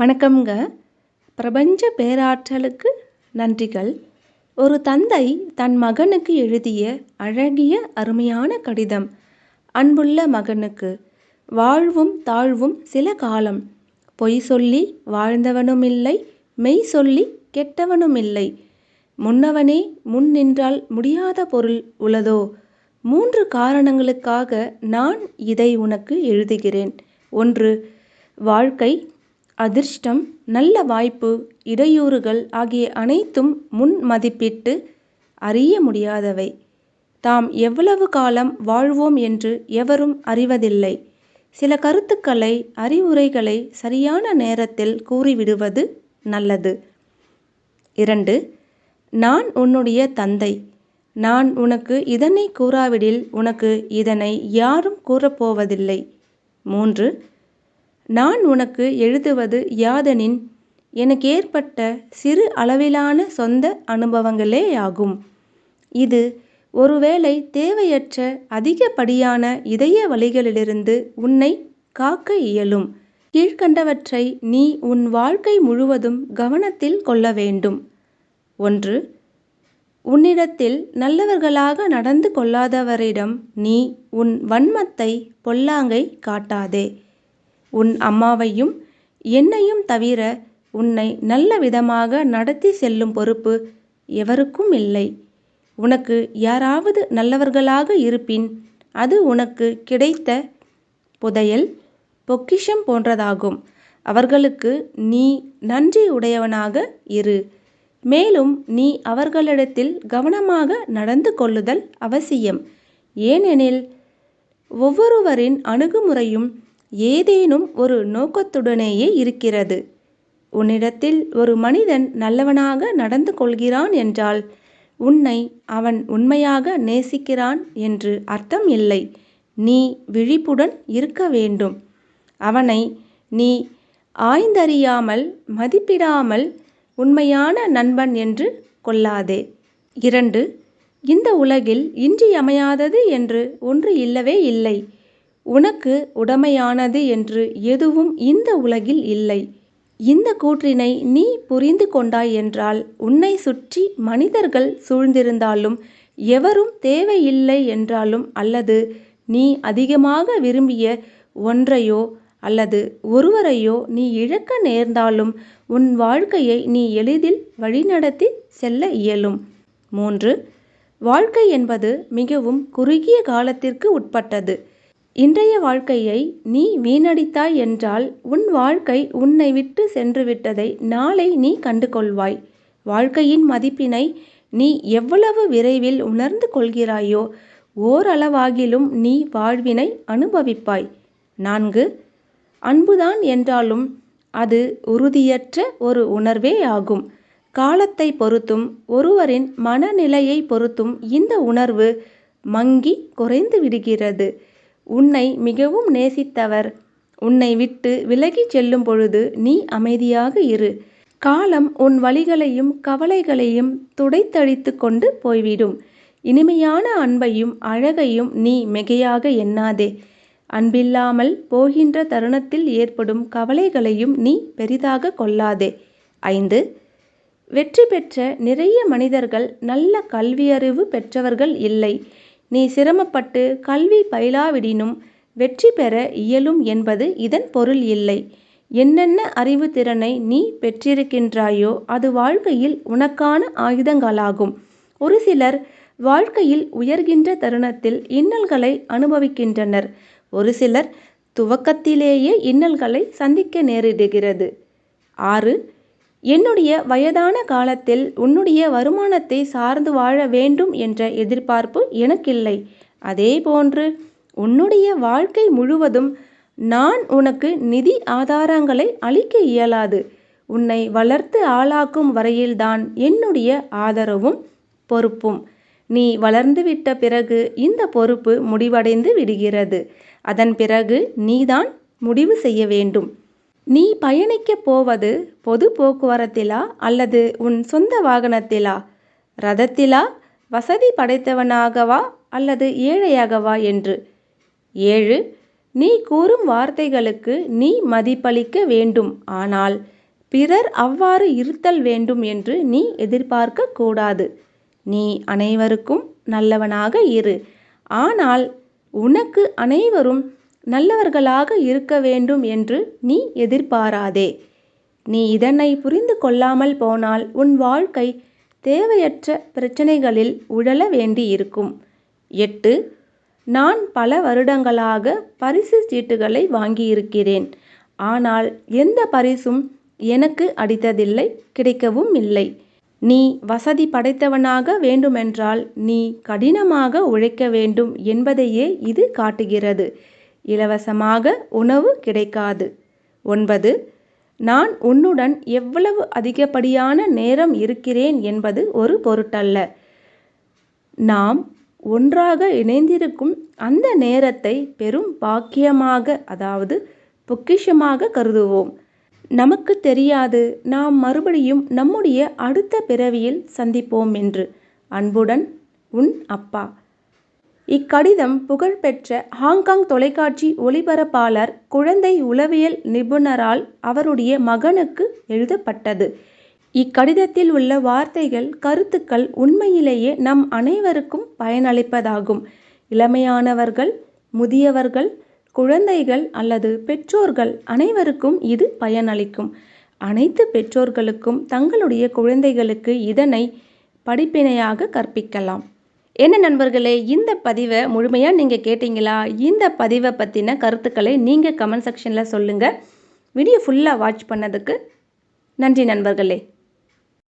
வணக்கம்ங்க. பிரபஞ்ச பேராற்றலுக்கு நன்றிகள். ஒரு தந்தை தன் மகனுக்கு எழுதிய அழகிய அருமையான கடிதம். அன்புள்ள மகனுக்கு வாழ்வும் தாழ்வும் சில காலம். பொய் சொல்லி வாழ்ந்தவனுமில்லை மெய் சொல்லி கெட்டவனுமில்லை. முன்னவனே முன் நின்றால் முடியாத பொருள் உளதோ? மூன்று காரணங்களுக்காக நான் இதை உனக்கு எழுதுகிறேன். ஒன்று வாழ்க்கை அதிர்ஷ்டம் நல்ல வாய்ப்பு இடையூறுகள் ஆகிய அனைத்தும் முன் மதிப்பிட்டு அறிய முடியாதவை. தாம் எவ்வளவு காலம் வாழ்வோம் என்று எவரும் அறிவதில்லை. சில கருத்துக்களை அறிவுரைகளை சரியான நேரத்தில் கூறிவிடுவது நல்லது. இரண்டு நான் உன்னுடைய தந்தை. நான் உனக்கு இதனை கூறாவிடில் உனக்கு இதனை யாரும் கூறப்போவதில்லை. மூன்று நான் உனக்கு எழுதுவது யாதெனின்? எனக்கு ஏற்பட்ட சிறு அளவிலான சொந்த அனுபவங்களேயாகும் இது ஒருவேளை தேவையற்ற அதிகப்படியான இதய வலிகளிலிருந்து உன்னை காக்க இயலும். கீழ்க்கண்டவற்றை நீ உன் வாழ்க்கை முழுவதும் கவனத்தில் கொள்ள வேண்டும். ஒன்று உன்னிடத்தில் நல்லவர்களாக நடந்து கொள்ளாதவரிடம் நீ உன் வன்மத்தை பொல்லாங்கை காட்டாதே. உன் அம்மாவையும் என்னையும் தவிர உன்னை நல்ல விதமாக நடத்தி செல்லும் பொறுப்பு எவருக்கும் இல்லை. உனக்கு யாராவது நல்லவர்களாக இருப்பின் அது உனக்கு கிடைத்த புதையல் பொக்கிஷம் போன்றதாகும். அவர்களுக்கு நீ நன்றி உடையவனாக இரு. மேலும் நீ அவர்களிடத்தில் கவனமாக நடந்து கொள்ளுதல் அவசியம். ஏனெனில் ஒவ்வொருவரின் அணுகுமுறையும் ஏதேனும் ஒரு நோக்கத்துடனேயே இருக்கிறது. உன்னிடத்தில் ஒரு மனிதன் நல்லவனாக நடந்து கொள்கிறான் என்றால் உன்னை அவன் உண்மையாக நேசிக்கிறான் என்று அர்த்தம் இல்லை. நீ விழிப்புடன் இருக்க வேண்டும். அவனை நீ ஆய்ந்தறியாமல் மதிப்பிடாமல் உண்மையான நண்பன் என்று கொள்ளாதே. இரண்டு இந்த உலகில் இன்றியமையாதது என்று ஒன்று இல்லவே இல்லை. உனக்கு உடமையானது என்று எதுவும் இந்த உலகில் இல்லை. இந்த கூற்றினை நீ புரிந்து கொண்டாய் என்றால் உன்னை சுற்றி மனிதர்கள் சூழ்ந்திருந்தாலும் எவரும் தேவையில்லை என்றாலும் அல்லது நீ அதிகமாக விரும்பிய ஒன்றையோ அல்லது ஒருவரையோ நீ இழக்க நேர்ந்தாலும் உன் வாழ்க்கையை நீ எளிதில் வழிநடத்தி செல்ல இயலும். மூன்று வாழ்க்கை என்பது மிகவும் குறுகிய காலத்திற்கு உட்பட்டது. இன்றைய வாழ்க்கையை நீ வீணடித்தாய் என்றால் உன் வாழ்க்கை உன்னை விட்டு சென்றுவிட்டதை நாளை நீ கண்டு கொள்வாய் வாழ்க்கையின் மதிப்பினை நீ எவ்வளவு விரைவில் உணர்ந்து கொள்கிறாயோ ஓரளவாகிலும் நீ வாழ்வினை அனுபவிப்பாய். நான்கு அன்புதான் என்றாலும் அது உறுதியற்ற ஒரு உணர்வே ஆகும். காலத்தை பொறுத்தும் ஒருவரின் மனநிலையை பொறுத்தும் இந்த உணர்வு மங்கி குறைந்து விடுகிறது. உன்னை மிகவும் நேசித்தவர். உன்னை விட்டு விலகிச் செல்லும் பொழுது நீ அமைதியாக இரு. காலம் உன் வழிகளையும் கவலைகளையும் துடைத்தழித்து கொண்டு போய்விடும். இனிமையான அன்பையும் அழகையும் நீ மிகையாக எண்ணாதே. அன்பில்லாமல் போகின்ற தருணத்தில் ஏற்படும் கவலைகளையும் நீ பெரிதாக கொள்ளாதே. ஐந்து. வெற்றி பெற்ற நிறைய மனிதர்கள் நல்ல கல்வியறிவு பெற்றவர்கள் இல்லை. நீ சிரமப்பட்டு கல்வி பயிலாவிடினும் வெற்றி பெற இயலும் என்பது இதன் பொருள் இல்லை. என்னென்ன அறிவு திறனை நீ பெற்றிருக்கின்றாயோ அது வாழ்க்கையில் உனக்கான ஆயுதங்களாகும். ஒரு சிலர் வாழ்க்கையில் உயர்கின்ற தருணத்தில் இன்னல்களை அனுபவிக்கின்றனர். ஒரு சிலர் துவக்கத்திலேயே இன்னல்களை சந்திக்க நேரிடுகிறது. ஆறு என்னுடைய வயதான காலத்தில் உன்னுடைய வருமானத்தை சார்ந்து வாழ வேண்டும் என்ற எதிர்பார்ப்பு எனக்கில்லை. அதே போன்று உன்னுடைய வாழ்க்கை முழுவதும் நான் உனக்கு நிதி ஆதாரங்களை அளிக்க இயலாது. உன்னை வளர்த்து ஆளாக்கும் வரையில்தான் என்னுடைய ஆதரவும் பொறுப்பும். நீ வளர்ந்துவிட்ட பிறகு இந்த பொறுப்பு முடிவடைந்து விடுகிறது. அதன் பிறகு நீதான் முடிவு செய்ய வேண்டும். நீ பயணிக்கப் போவது பொது போக்குவரத்திலா அல்லது உன் சொந்த வாகனத்திலா? ரதத்திலா? வசதி படைத்தவனாகவா அல்லது ஏழையாகவா என்று? ஏழு நீ கூறும் வார்த்தைகளுக்கு நீ மதிப்பளிக்க வேண்டும். ஆனால் பிறர் அவ்வாறு இருத்தல் வேண்டும் என்று நீ எதிர்பார்க்க கூடாது. நீ அனைவருக்கும் நல்லவனாக இரு. ஆனால் உனக்கு அனைவரும் நல்லவர்களாக இருக்க வேண்டும் என்று நீ எதிர்பாராதே. நீ இதனை புரிந்து கொள்ளாமல் போனால் உன் வாழ்க்கை தேவையற்ற பிரச்சனைகளில் உழல வேண்டியிருக்கும். எட்டு நான் பல வருடங்களாக பரிசு சீட்டுகளை வாங்கியிருக்கிறேன். ஆனால் எந்த பரிசும் எனக்கு அடித்ததில்லை கிடைக்கவும் இல்லை. நீ வசதி படைத்தவனாக வேண்டுமென்றால் நீ கடினமாக உழைக்க வேண்டும் என்பதையே இது காட்டுகிறது. இலவசமாக உணவு கிடைக்காது. ஒன்பது நான் உன்னுடன் எவ்வளவு அதிகப்படியான நேரம் இருக்கிறேன் என்பது ஒரு பொருட்டல்ல. நாம் ஒன்றாக இணைந்திருக்கும் அந்த நேரத்தை பெரும் பாக்கியமாக அதாவது பொக்கிஷமாக கருதுவோம். நமக்கு தெரியாது நாம் மறுபடியும் நம்முடைய அடுத்த பிறவியில் சந்திப்போம் என்று. அன்புடன் உன் அப்பா. இக்கடிதம் புகழ்பெற்ற ஹாங்காங் தொலைக்காட்சி ஒளிபரப்பாளர் குழந்தை உளவியல் நிபுணரால் அவருடைய மகனுக்கு எழுதப்பட்டது. இக்கடிதத்தில் உள்ள வார்த்தைகள் கருத்துக்கள் உண்மையிலேயே நம் அனைவருக்கும் பயனளிப்பதாகும். இளமையானவர்கள் முதியவர்கள் குழந்தைகள் அல்லது பெற்றோர்கள் அனைவருக்கும் இது பயனளிக்கும். அனைத்து பெற்றோர்களுக்கும் தங்களுடைய குழந்தைகளுக்கு இதனை படிப்பினையாக கற்பிக்கலாம். என்ன நண்பர்களே இந்த பதிவை முழுமையாக நீங்கள் கேட்டிங்களா? இந்த பதிவை பற்றின கருத்துக்களை நீங்கள் கமெண்ட் செக்ஷனில் சொல்லுங்கள் வீடியோ ஃபுல்லாக வாட்ச் பண்ணதுக்கு நன்றி நண்பர்களே.